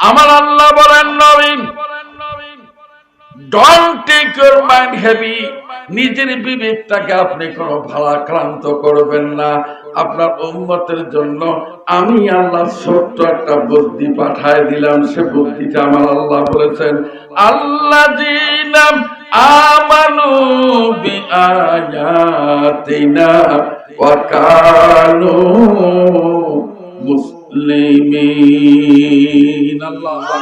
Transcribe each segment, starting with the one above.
আমার আল্লাহ বলেন নবীন নিজের বিবেকটাকে আপনি কোনো ভারাক্রান্ত করবেন না। আপনার উম্মতের জন্য আমি আল্লাহ ছোট্ট একটা বুদ্ধি পাঠায় দিলাম। সে বুদ্ধিটা আমার আল্লাহ বলেছেন, আল্লাহ জিনাম আমানু বি আয়াতিনা ওয়া মুসলিমিন আল্লাহ। আল্লাহ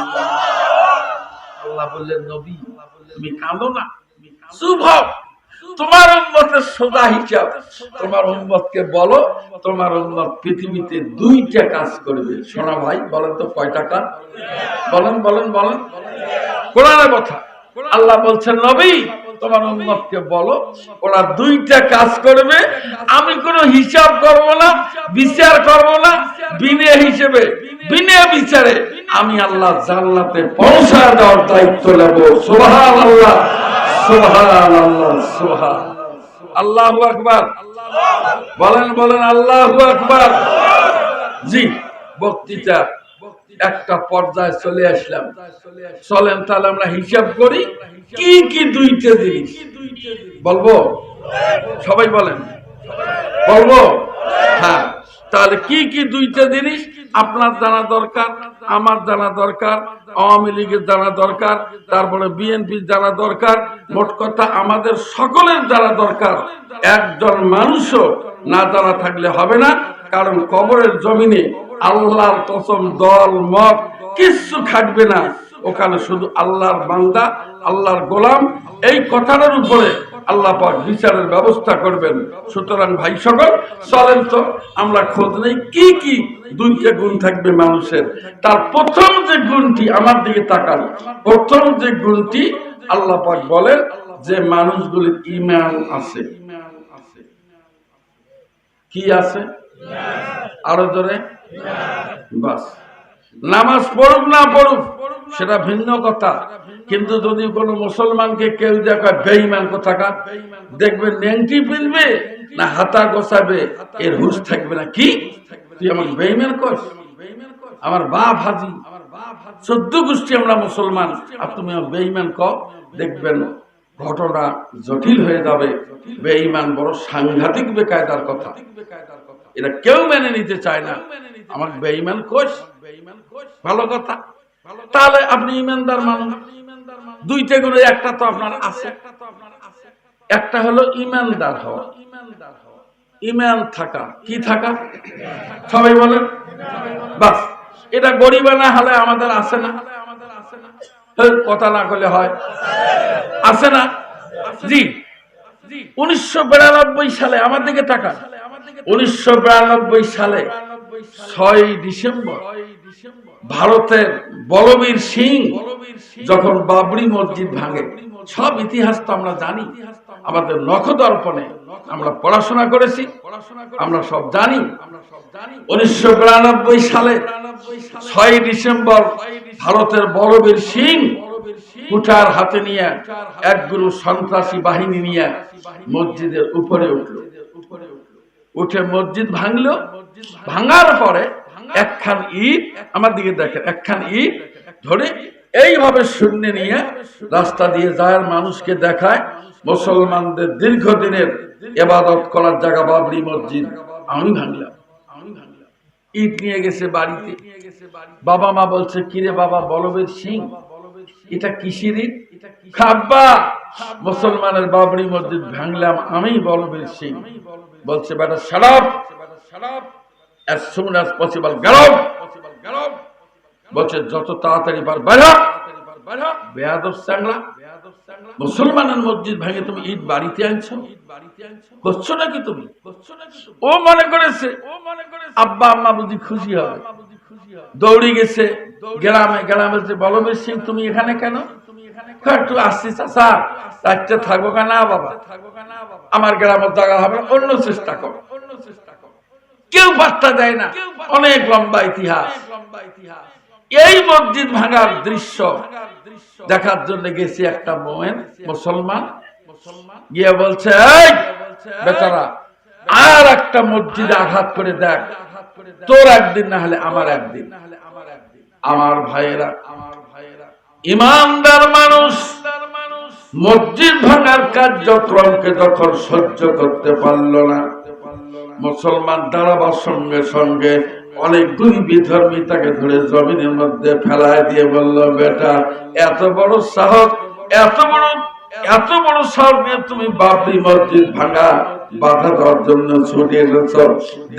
আল্লাহ বললেন নবী তুমি কাঁদো না। চুপ হও তোমার উম্মতের সোজা হিসাব। তোমার উম্মতকে বলো তোমার উম্মত পৃথিবীতে দুইটা কাজ করবে। সোনা ভাই বলেন তো কয়টা কাজ? বলেন বলেন বলেন। কোরআনের কথা। আল্লাহ বলছেন নবী তোমার উম্মতকে বলো ওরা দুইটা কাজ করবে। আমি কোনো হিসাব করব না বিচার করব না বিনে হিসেবে বিনে বিচারে আমি আল্লাহ জান্নাতে পৌঁছা দেওয়ার দায়িত্ব নেব। সুবহান আল্লাহ সুবহান আল্লাহ সুবহান। আল্লাহু আকবার। বলেন বলেন আল্লাহু আকবার। জি বক্তৃতা একটা পর্যায়ে চলে আসলাম। চলেন তাহলে আমরা হিসাব করি, কি কি দুইটা জিনিস? বলব? সবাই বলেন। বলব? হ্যাঁ। তাহলে কি কি দুইটা জিনিস? আপনার জানা দরকার, আমার জানা দরকার, আওয়ামী লীগের জানা দরকার, তারপরে বিএনপির জানা দরকার, মোট কথা আমাদের সকলের জানা দরকার। একজন মানুষও না জানা থাকলে হবে না, কারণ কবরের জমিনে আল্লাহর কসম, দল, মত, কিচ্ছু খাটবে না। ওখানে শুধু আল্লাহর বান্দা, আল্লাহর গোলাম, এই কথাটার উপরে আল্লাহ পাক বিচারের ব্যবস্থা করবেন। সুতরাং ভাই সকল, চলেন তো, আমরা খোঁজ নেই কি কি দুইটা গুণ থাকবে মানুষের। তার প্রথম যে গুণটি আমার দিকে তাকান, প্রথম যে গুণটি আল্লাহ পাক বলেন যে মানুষগুলির ইমান আছে। কি আছে? আরও জোরে। বাস। নামাজ পড়ুক না পড়ুক, সেটা ভিন্ন কথা। কিন্তু যদি কোনো মুসলমানকে কেউ দেখায় বেইমান কোথাকা দেখবে নেংটি পিনবে না হাতা গোছাবে, এর হুশ থাকবে না। কি? তুই আমার বেইমান কর আমার বাপ হাজি। চোদ্দ গোষ্ঠী আমরা মুসলমান, আর তুমি আমার বেইমান ক দেখবেন ঘটনা জটিল হয়ে যাবে। বেঈমান বড় সাংঘাতিক বেকায়দার কথা। এটা কেউ মেনে নিতে চায় না। আমার বেঈমান কোষ। ভালো কথা। তাহলে আপনি ইমানদার মানুষ। দুইটা গুলো একটা তো আপনার আছে। একটা হলো ইমানদার হওয়া। ইমান থাকা। কি থাকা? সবাই বলেন। বাস। এটা গরিবানা হলে আমাদের আছে না। এই কথা না করলে হয়। আছে না? জি। উনিশশো বিরানব্বই সালে আমার দিকে টাকা উনিশশো বিরানব্বই সালে ছয় ডিসেম্বর ভারতের বলবীর সিং যখন বাবরি মসজিদ ভাঙে সব ইতিহাস তো আমরা জানি। আমাদের নখদর্পণে আমরা পড়াশোনা করেছি আমরা সব জানি। উনিশশো বিরানব্বই সালে ছয় ডিসেম্বর ভারতের বলবীর সিং কুঠার হাতে নিয়ে এক গুরু সন্ত্রাসী বাহিনী নিয়ে মসজিদের উপরে উঠল। উঠে মসজিদ ভাঙল। ভাঙার পরে একখান ইট, আমার দিকে দেখেন, একখান ইট ধরে এইভাবে শূন্য নিয়ে রাস্তা দিয়ে যায়, মানুষকে দেখায়, মুসলমানদের দীর্ঘদিনের এবাদত করার জায়গা বাবরি মসজিদ। আমি ভাঙলাম। ইট নিয়ে গেছে বাড়িতে। বাবা মা বলছে, কিরে বাবা, বলবের সিং, এটা কিসের ইট? মুসলমানের বাবরি মসজিদ ভাঙলাম আমি বলবের সিং বলছে, বেটা সারাপ বলছে, যত তাড়াতাড়ি মুসলমানের মসজিদ ভেঙে তুমি ইট বাড়িতে আনছো? করছ নাকি তুমি? ও মনে করেছে, আব্বা আম্মা বুঝি খুশি হবে দৌড়ে গেছে, গ্রামে গ্রামে বলবীর সিং তুমি এখানে কেন? একটু আসছি থাকব না, বাবা? আমার গ্রামের জায়গা হবে, অন্য চেষ্টা অন্য চেষ্টা কেউ বার্তা দেয় না। অনেক লম্বা ইতিহাস। এই মসজিদ ভাঙার দৃশ্য দেখার জন্য গেছি একটা মোমেন মুসলমান। গিয়ে বলছে বেচারা, আর একটা মসজিদে আঘাত করে দেখ। তোর একদিন না হলে আমার একদিন। আমার ভাইয়েরা আমার ভাইয়েরা ইমানদার মানুষ, মসজিদ ভাঙার কার্যক্রমকে তখন সহ্য করতে পারল না। মুসলমান দাঁড়াবার সঙ্গে সঙ্গে অনেকগুলি বিধর্মী তাকে ধরে জমিনের মধ্যে ফেলায় দিয়ে বলল, বেটা, এত বড় সাহস, এত বড় এত বড় সাহস নিয়ে তুমি বাবরি মসজিদ ভাঙা, বাধা দেওয়ার জন্য ছুটে এসেছ।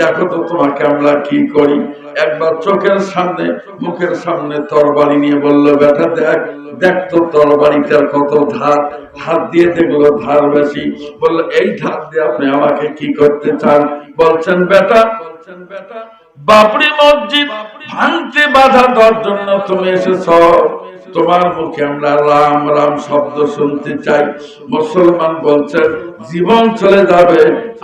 দেখো তো তোমাকে আমরা কি করি। একবার চোখের সামনে, মুখের সামনে তরবারি নিয়ে বলল, বেটা দেখ দেখ তো তরবারিটার কত ধার। হাত দিয়ে দেখল ধার বেশি। বলল, এই ধার দিয়ে আপনি আমাকে কি করতে চান? বলছেন, বেটা বলছেন বেটা বাবরি মসজিদ ভাঙতে বাধা দেওয়ার জন্য তুমি এসেছ। তোমার মুখে আমরা রাম রাম শব্দ শুনতে চাই। মুসলমান বলছেন জীবন চলে যাবে,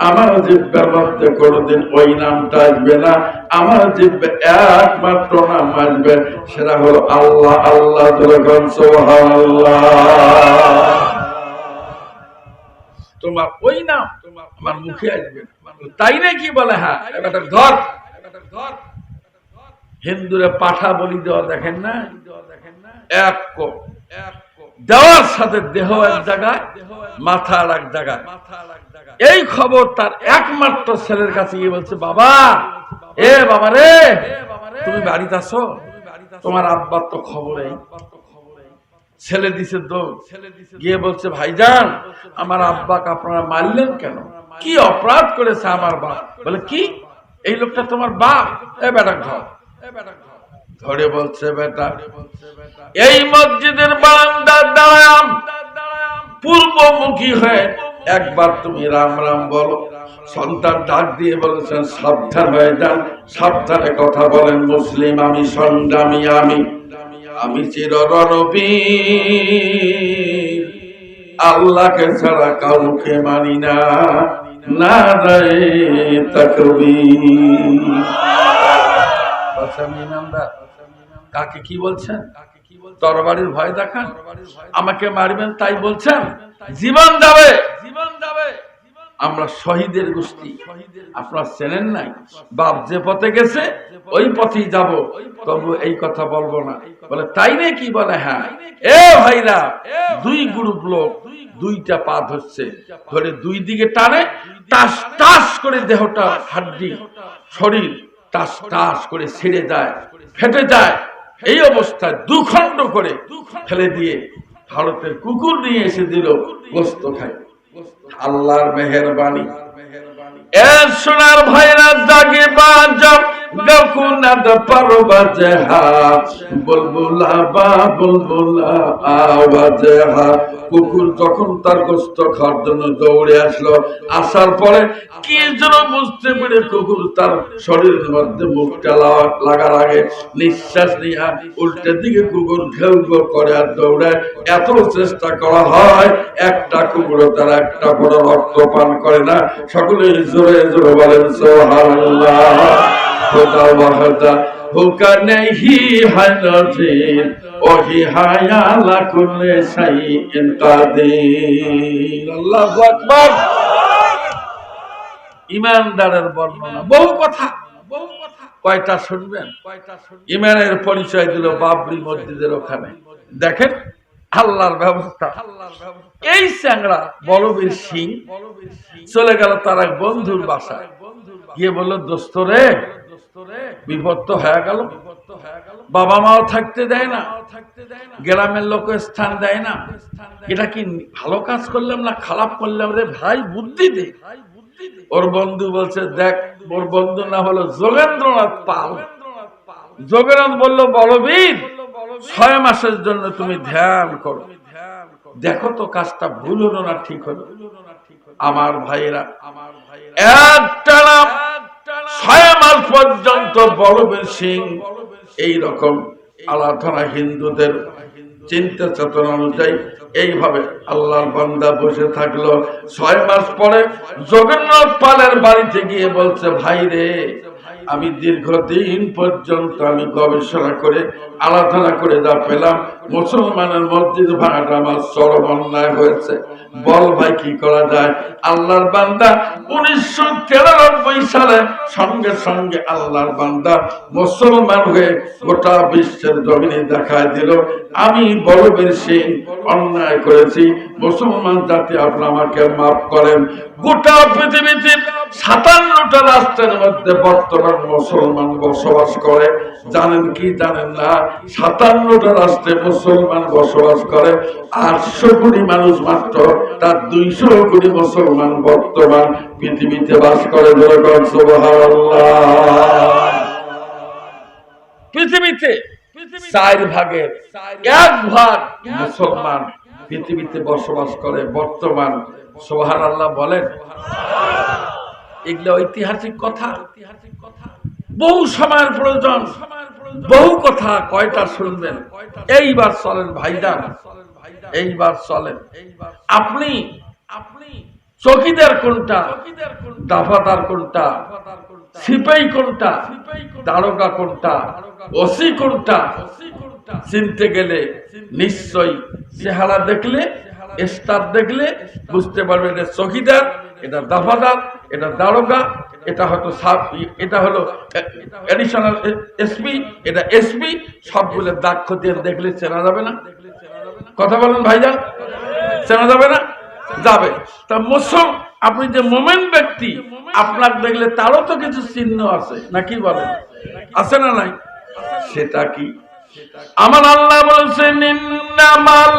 আমার জিব্বার মধ্যে কোনোদিন ওই নামটা আসবে না। আমার জিব্বে একমাত্র নাম আসবে, সেটা হলো আল্লাহ আল্লাহ তোমার ওই নাম তোমার আমার মুখে আসবে তাই নাকি বলে? হ্যাঁ ধর। ধর। হিন্দুরে পাঠা বলি দেওয়া দেখেন না? এক দেওয়ার সাথে দেহ এক জায়গায় মাথা আর এক জায়গায়। এই খবর তার একমাত্র ছেলের কাছে গিয়ে বলছে বাবা এ বাবা রে তুমি বাড়িতে আসো তোমার আব্বার তো খবর এই। ছেলে দিছে দৌড় গিয়ে বলছে ভাইজান আমার আব্বাকে আপনারা মারলেন কেন? কি অপরাধ করেছে আমার বাপ? বলে কি? এই লোকটা তোমার বাপ। এ বেটা ঘর। ধরে বলছে বেটা। এই মসজিদের বারান্দার দাঁড়াম পূর্বমুখী হয়ে একবার তুমি রাম রাম বলো। সন্তান ডাক দিয়ে বলেছেন, সাবধান হয়ে যান। সাবধানে কথা বলেন, মুসলিম আমি সংগ্রামী আমি। আমি চির আল্লাহকে ছাড়া কাউকে মানি না। না রে কাকে কি বলছেন? তরবারির ভয় দেখান। আমাকে মারবেন, তাই বলছেন, জীবন যাবে। জীবন যাবে আমরা শহীদের গোষ্ঠী। আপনারা চেনেন নাই? বাপ যে পথে গেছে, ওই পথেই যাব। তবু এই কথা বলব না। বলে, তাই রে কি বলে হ্যাঁ। এ ভাইরা, দুই গ্রুপ লোক, দুইটা পা ধরছে। ধরে দুই দিকে টানে, টাস টাস করে দেহটা হাড্ডি, শরীর টাস টাস করে ছিঁড়ে যায়, ফেটে যায়। এই অবস্থায় দুখণ্ড করে ফেলে দিয়ে ভারতের কুকুর নিয়ে এসে দিল গোস্ত খায়। আল্লাহর মেহরবানি। এ সোনার বুলবুলা বা বুলবুলা আওয়াজে হা কুকুর যখন তার গোস্ত খাওয়ার জন্য দৌড়ে আসলো। আসার পরে কি যেন বুঝতে পেরে কুকুর তার শরীরের মধ্যে মুখটা লাগার আগে নিঃশ্বাস নিয়ে উল্টে দিকে কুকুর ঘেউ করে আর দৌড়ায় এত চেষ্টা করা হয়, একটা কুকুরও তার একটা বড় রক্ত পান করে না। সকলে জোরে জোরে বলেন সোহাল্লাহ হুকা নেহি হানজির ওহি হায়ালা কুল্লে শাইইন কাদির আল্লাহু আকবার। ইমানদারের বর্ণনা বহু কথা বহু কথা। কয়টা শুনবেন? কয়টা ইমানের পরিচয় দিল বাবরি মসজিদের ওখানে। দেখেন আল্লাহর ব্যবস্থা। এই চ্যাংরা বলবীর সিং চলে গেল তার এক বন্ধুর বাসায়। গিয়ে বলল দোস্ত রে বিপদ তো হয়ে গেল। বাবা মাও থাকতে দেয় না। গ্রামের লোক স্থান দেয় না। এটা কি ভালো কাজ করলাম না খারাপ করলাম রে ভাই? বুদ্ধি দে। ওর বন্ধু বলছে দেখ ওর বন্ধু না হলো যোগেন্দ্রনাথ পাল। যোগেন্দ্রনাথ বলল বলবীর ছয় মাসের জন্য তুমি ধ্যান করো। দেখো তো কাজটা ভুল হলো না ঠিক হলো। আমার ভাইয়েরা আমার একটা ছয় মাস পর্যন্ত বলবীর সিং এই রকম আলাধনা হিন্দুদের চিন্তা চেতনা অনুযায়ী এইভাবে আল্লাহর বান্দা বসে থাকল। ছয় মাস পরে জগন্নাথ পালের বাড়িতে গিয়ে বলছে, ভাই রে আমি দীর্ঘদিন পর্যন্ত আমি গবেষণা করে আলোচনা করে যা পেলাম, মুসলমানের মসজিদ ভাঙাটা আমার চরম অন্যায় হয়েছে। বল ভাই, কি করা যায়? আল্লাহর বান্দা উনিশশো তিরানব্বই সালে সঙ্গে সঙ্গে আল্লাহর বান্দা মুসলমান হয়ে গোটা বিশ্বের জমিনে দেখায় দিল, আমি বড় বেশি অন্যায় করেছি, মুসলমান জাতি আপনি আমাকে মাফ করেন। গোটা পৃথিবীতে সাতান্নটা রাষ্ট্রের মধ্যে বর্তমান মুসলমান বসবাস করে। জানেন কি জানেন না? সাতান্নটা রাষ্ট্রে মুসলমান বসবাস করে। আটশো কোটি মানুষ মাত্র তার দুইশো কোটি মুসলমান বর্তমান পৃথিবীতে বাস করে। পৃথিবীতে চার ভাগের এক ভাগ মুসলমান পৃথিবীতে বসবাস করে বর্তমান। সোহার আল্লাহ বলেন। এগুলো ঐতিহাসিক কথা। ঐতিহাসিক কথা বহু সময়ের প্রয়োজন। বহু কথা কয়টা শুনবেন? এইবার চলেন ভাইজান। এইবার চলেন। আপনি আপনি চকিদার কোনটা? দাফাদার কোনটা? সিপাই কোনটা? দারোগা কোনটা? ওসি কোনটা? চিনতে গেলে নিশ্চয়ই চেহারা দেখলে স্টার দেখলে বুঝতে পারবেন এটা চকিদার, এটা দাফাদার এটা দারোগা, এটা হয়তো সাব, এটা হলো এডিশনাল এসপি এটা এসপি সবগুলো দাক্ষ দিয়ে দেখলে চেনা যাবে না। কথা বলেন ভাইজান, চেনা যাবে না? যাবে। তা মুসল আপনি যে মোমেন্ট ব্যক্তি আপনার দেখলে তারও তো কিছু চিহ্ন আছে নাকি বলেন? আছে না নাই? সেটা কি? আমার আল্লাহ বলছেন, ইন্নামাল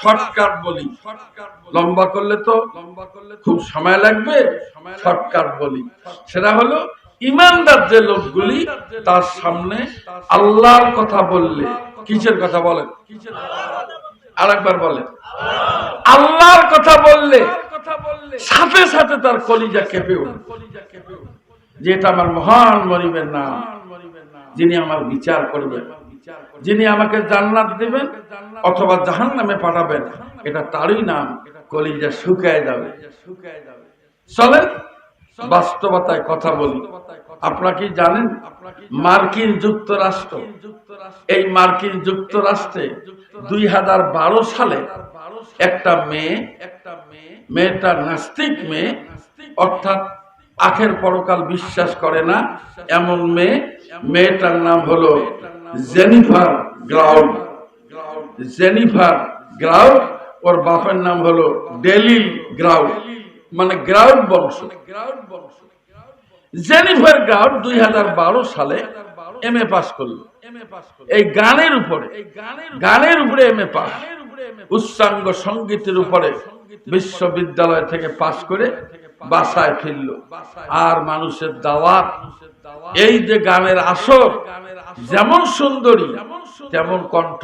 শর্টকাট বলি। লম্বা করলে তো লম্বা করলে খুব সময় লাগবে, শর্টকাট বলি। সেটা হলো, ইমানদার যে লোকগুলি, তার সামনে আল্লাহর কথা বললে, কিসের কথা বলেন? আরেকবার বলেন। আল্লাহর কথা বললে, সাথে সাথে তার কলিজা কেঁপে যেটা আমার মহান মরিবের নাম, যিনি আমার বিচার করবেন, যিনি আমাকে জান্নাত দিবেন অথবা জাহান নামে পাঠাবেন, এটা তারই নাম, কলিজা শুকায় যাবে। চলেন বাস্তবতায় কথা বলি। আপনারা কি জানেন, মার্কিন যুক্তরাষ্ট্র, এই মার্কিন যুক্তরাষ্ট্রে দুই হাজার বারো সালে একটা মেয়ে একটা মেয়ে মেয়েটা নাস্তিক মেয়ে, অর্থাৎ আখের পরকাল বিশ্বাস করে না, এমন মেয়ে, মেয়েটার নাম হলো জেনিফার গ্রাউন্ড। জেনিফার গ্রাউন্ড ওর বাপের নাম হলো ডেলিল গ্রাউন্ড মানে গ্রাউন্ড বংশ। জেনিফার গ্রাউন্ড দুই হাজার বারো সালে এম এ পাস করল। এই গানের উপরে গানের উপরে এম এ পাস। উচ্চাঙ্গ সঙ্গীতের উপরে বিশ্ববিদ্যালয় থেকে পাশ করে বাসায় ফিরল। আর মানুষের দাওয়াত, এই যে গানের আসর, যেমন সুন্দরী, তেমন কণ্ঠ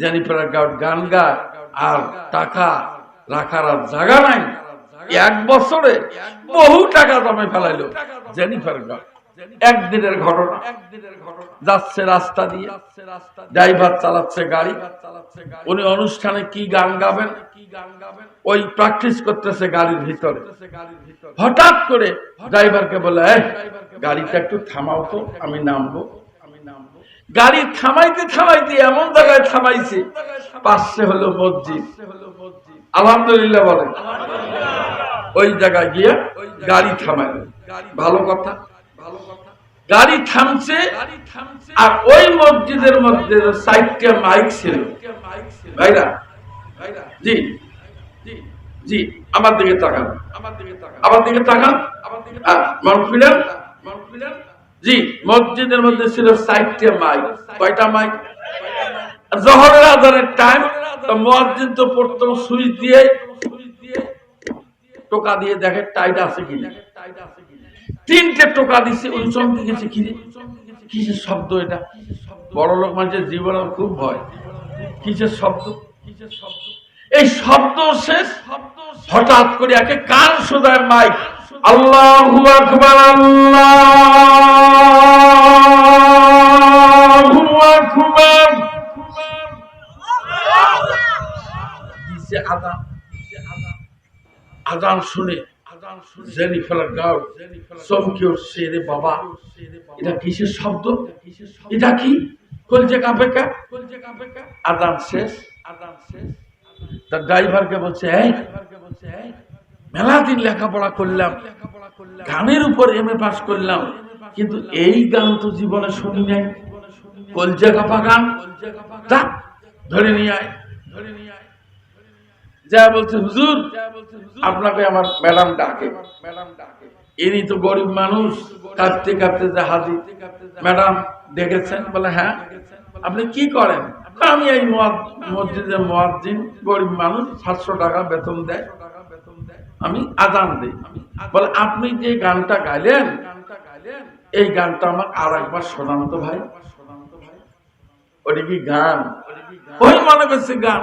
জেনিফার গান গায়, আর টাকা রাখার আর জায়গা নাই। এক বছরে বহু টাকা দামে ফেলাইল জেনিফার গাউড একদিনের ঘটনা। যাচ্ছে রাস্তা দিয়ে। ড্রাইভার চালাচ্ছে গাড়ি। উনি অনুষ্ঠানে কি গান গাবেন? ওই প্র্যাকটিস করতেছে গাড়ির ভিতরে। হঠাৎ করে ড্রাইভারকে বলে গাড়িটা একটু থামাও তো আমি নামবো। আমি নামবো। গাড়ি থামাইতে থামাইতে এমন জায়গায় থামাইছে পাশে হলো মসজিদ। আলহামদুলিল্লাহ বলে। ওই জায়গায় গিয়ে গাড়ি থামাইল ভালো কথা। গাড়ি থামছে আর ওই মসজিদের মধ্যে সাইডটা মাইক ছিল। ভাইরা? জি। জি, আমার দিকে তাকান। আমার দিকে তাকান। মনফিলেন জি, মসজিদের মধ্যে ছিল সাইডটা মাইক। কয়টা মাইক? জহরের আজানের টাইম মসজিদ তো প্রথম সুইচ দিয়ে টোকা দিয়ে দেখে টাইট আছে কিনা। তিনটে টোকা দিছে উনি চমকে গেছে কি রে? কিসের শব্দ এটা? বড় লোক মানুষের জীবন খুব ভয়। কিসের শব্দ? কিসের শব্দ এই শব্দ শেষ। হঠাৎ করে একে কান শোধায় মাইক? আল্লাহু আকবার, আল্লাহু আদান। আদান শুনে জেনিফার গাও চমকে উঠছে রে বাবা। এটা কিসের শব্দ? এটা কি? কলজে কাঁপে কা? আদান শেষ। আদান শেষ তার ড্রাইভারকে বলছে, এই লেখাপড়া করলাম। গানের উপর এম এ পাস করলাম। কিন্তু এই গান তো জীবনে শুনি নাই। কলজে কাপা গান। ধরে নিয়ে আয় ধরে নিয়ে আয়। যা বলছে হুজুর, আপনাকে আমার ম্যাডাম ডাকে। ম্যাডাম ডাকে ইনি তো গরিব মানুষ, কাঁদতে কাঁদতে যা হাজির। ম্যাডাম দেখেছেন বলে হ্যাঁ আপনি কি করেন? আমি এই মসজিদের মোয়াজ্জিন, গরিব মানুষ, সাতশো টাকা বেতন দেয়। আমি আজান দিই। বলে, আপনি যে গানটা গাইলেন, এই গানটা আমার আর একবার শোনান তো ভাই। ওটা কি গান? ওই মনে করছে গান।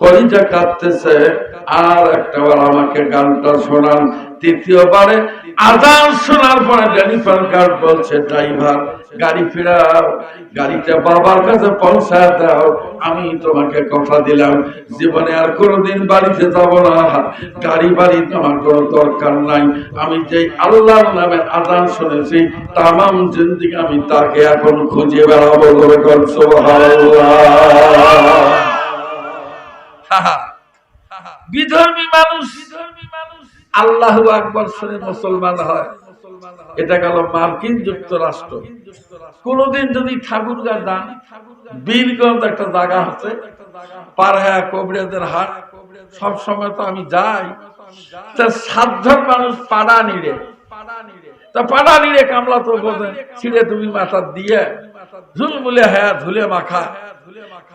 কলিজা কাঁদতেছে, আর একটাবার আমাকে গানটা শোনান। তৃতীয়বারে আদান শোনার পরে জেনিফার গার্ড বলছে, ড্রাইভার, গাড়ি ফেরাও, গাড়িটা বাবার কাছে পৌঁছায় দাও, আমি তোমাকে কথা দিলাম। জীবনে আর কোনোদিন বাড়িতে যাব না, গাড়ি বাড়ি তোমার কোনো দরকার নাই। আমি যে আল্লাহর নামে আদান শুনেছি, তামাম জিন্দিগি আমি তাকে এখন খুঁজে বেড়াবো ধরে করছ বিধর্মী মানুষ। আল্লাহ আকবর শুনে মুসলমান হয়। এটা গেল মার্কিন যুক্তরাষ্ট্র। কোনদিন যদি ঠাকুরগা যান বীরগঞ্জ একটা জায়গা আছে পারহা কবরেদের হাট। সব সময় তো আমি যাই। তা সাধ্যর মানুষ পাড়া নিড়ে। তা পাড়া নিড়ে কামলা তো ছিঁড়ে তুমি মাথা দিয়ে ঝুলমুলে হ্যাঁ ধুলে মাখা।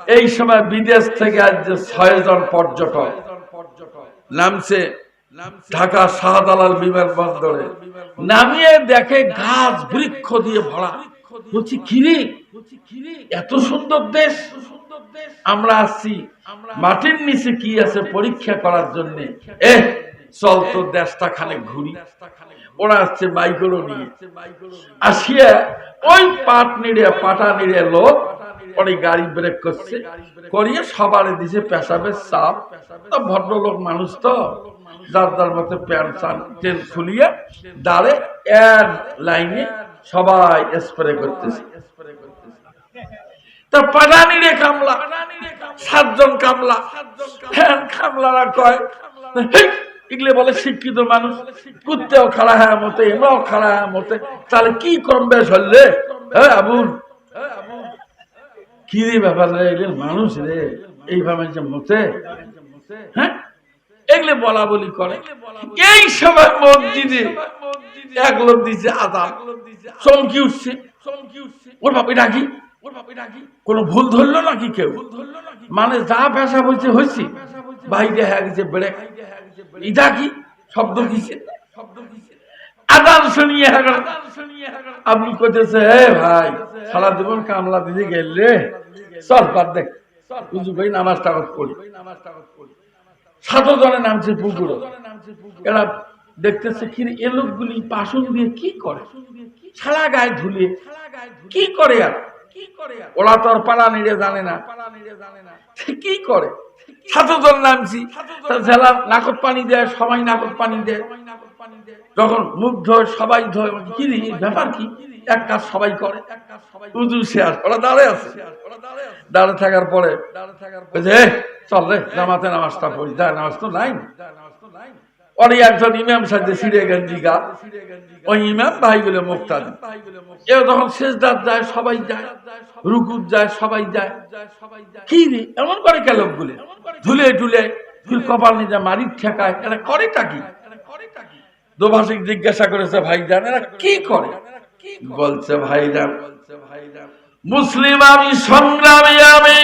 এই সময় বিদেশ থেকে আজ যে ছয় জন পর্যটক নামছে ঢাকা শাহদালাল বিমানবন্দরে নামিয়ে দেখে গাছ বৃক্ষ দিয়ে ভরা। বলছি, কিরে? এত সুন্দর দেশ। আমরা আসছি। মাটির নিচে কি আছে পরীক্ষা করার জন্য? এ, চল তো দেশটা খানে ঘুরি। ওরা আসছে মাইক্রো নিয়ে। আসিয়া ওই পাট নিড়ে, পাটা নিড়ে লোক ওই গাড়ি ব্রেক করছে, করিয়ে সবারে দিছে পেশাবের চাপ। তো ভদ্রলোক মানুষ তো, যার যার মতো প্যান্ট ট্রেন খুলিয়ে দাঁড়ে এক লাইনে সবাই স্প্রে করতেছে। কামলা, সাতজন ফ্যান কয় এগুলো বলে শিক্ষিত মানুষ খাড়া হ্যাঁ মতে খাড়া হ্যাঁ মতে, তাহলে কি কম বেশ হলে হ্যাঁ আবুল। কি রে ব্যাপার রে? এগুলো মানুষ রে। এইভাবে যে মতে হ্যাঁ? এগুলো বলা বলি করে। এই সময় মসজিদে এক দিছে আদান চমকি উঠছে। চমকি উঠছে ওর বাপ, এটা কি? কোনো ভুল ধরলো নাকি কেউ? মানে যা পেশা বলছে হয়েছে। বাইরে হয়ে গেছে বেড়ে। এটা কি? শব্দ কিসে? শব্দ কিসে আদান শুনিয়ে আপনি কইতেছে হে ভাই, সারা জীবন কামলা দিদি গেলে চল বাদ করি। সাত জনে নামছে পুকুরে এরা দেখতেছে কি দিয়ে কি করে? গায়ে ধুলিয়ে কি করে আর? ওরা পাড়া নিড়ে জানে না। কি করে? নামছি জেলা নাকত পানি দেয়, সবাই নাকত পানি দেয়। যখন মুখ ধোয় সবাই ধোয় কি ব্যাপার কি? এক কাজ সবাই করে। উজু শেয়ার ওরা দাঁড়ে আছে। দাঁড়ে থাকার পরে বলছে, "এ, চল রে জামাতে নামাজটা পড়ি। যা নামাজ তো নাই। অনেক একজন ইমাম সাজে সিঁড়ে গেঞ্জি গা ওই ইমাম ভাইগুলো মুক্তা এও যখন শেষদার যায় সবাই যায়। রুকুর যায় সবাই যায়। কি রে? এমন করে কে লোকগুলো? ধুলে টুলে তুই কপাল নিজে মারির ঠেকায়। এরা করেটা কি? দোভাষিক জিজ্ঞাসা করেছে ভাইজান এরা কি করে? বলছে ভাইজান মুসলিম আমি সংগ্রামী আমি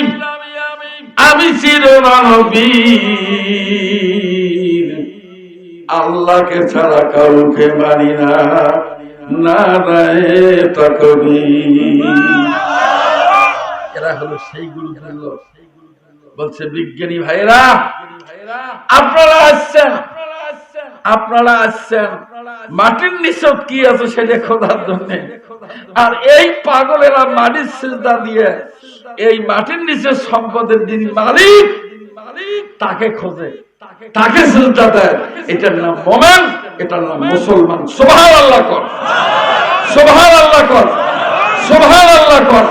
আমি চিরমানবীর। আল্লাহকে ছাড়া কাউকে মানি না এরা হলো সেই গুরুগুলো। বলছে বিজ্ঞানী ভাইরা আপনারা আসছেন। আপনারা আসছেন। মাটির নিচত কি আছে সেটা খোঁজার জন্য। আর এই পাগলেরা মাটির সিজদা দিয়ে এই মাটির নিচের সম্পদের যিনি মালিক, তাকে খোঁজে। তাকে সিজদা দেয়। এটার নাম মোমেন, এটার নাম মুসলমান। সোভার আল্লাহ কর। সোভার আল্লাহ কর। সোভার আল্লাহ কর।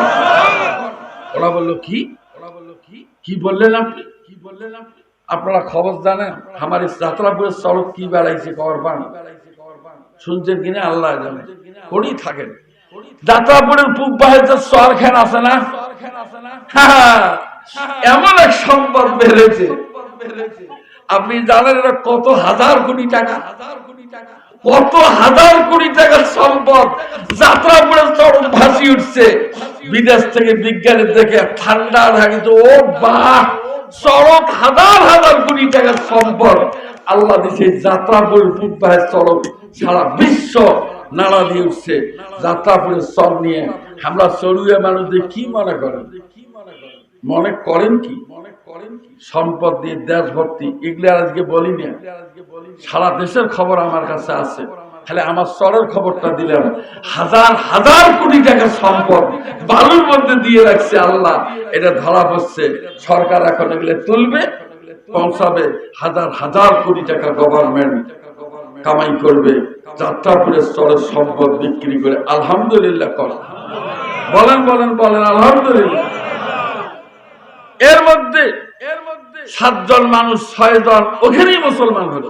ওরা বলল কি ওরা বলল, কি? কি বললেন আপনি? কি বললেন আপনি? আপনারা খবর জানেন আমার যাত্রাপুরের সড়ক কি বেড়াইছে খবর পান? শুনছেন কিনা আল্লাহ জানে। করেই থাকেন। যাত্রাপুরের পূব বাহিতে সরখান আছে না? এমন এক সম্পদ বেড়েছে। আপনি জানেন এটা কত হাজার কোটি টাকা? হাজার কোটি টাকা কত হাজার কোটি টাকার সম্পদ যাত্রাপুরের চরম ভাসি উঠছে। বিদেশ থেকে বিজ্ঞানের দেখে ঠান্ডা থাকিতে ও বাহ! চরক হাজার হাজার কোটি টাকার সম্পদ। আল্লাহ দিছে যাত্রাপুরের ফুটপাহের চরক সারা বিশ্ব নাড়া দিয়ে উঠছে। যাত্রা যাত্রাপুরের চর নিয়ে আমরা চড়ুয়া মানুষদের কি মনে করেন? মনে করেন কি? মনে সম্পদ দিয়ে দেশ ভর্তি এগুলো আজকে বলি না সারা দেশের খবর আমার কাছে আছে। তাহলে আমার চরের খবরটা দিলাম। হাজার হাজার কোটি টাকার সম্পদ বালুর মধ্যে দিয়ে রাখছে আল্লাহ। এটা ধরা পড়ছে। সরকার এখন এগুলো তুলবে, পৌঁছাবে। হাজার হাজার কোটি টাকা গভর্নমেন্ট কামাই করবে। যাত্রাপুরের স্তরের সম্পদ বিক্রি করে আলহামদুলিল্লাহ কর। বলেন বলেন বলেন, আলহামদুলিল্লাহ। এর মধ্যে এর মধ্যে সাতজন মানুষ ছয় জন ওখানেই মুসলমান হলো।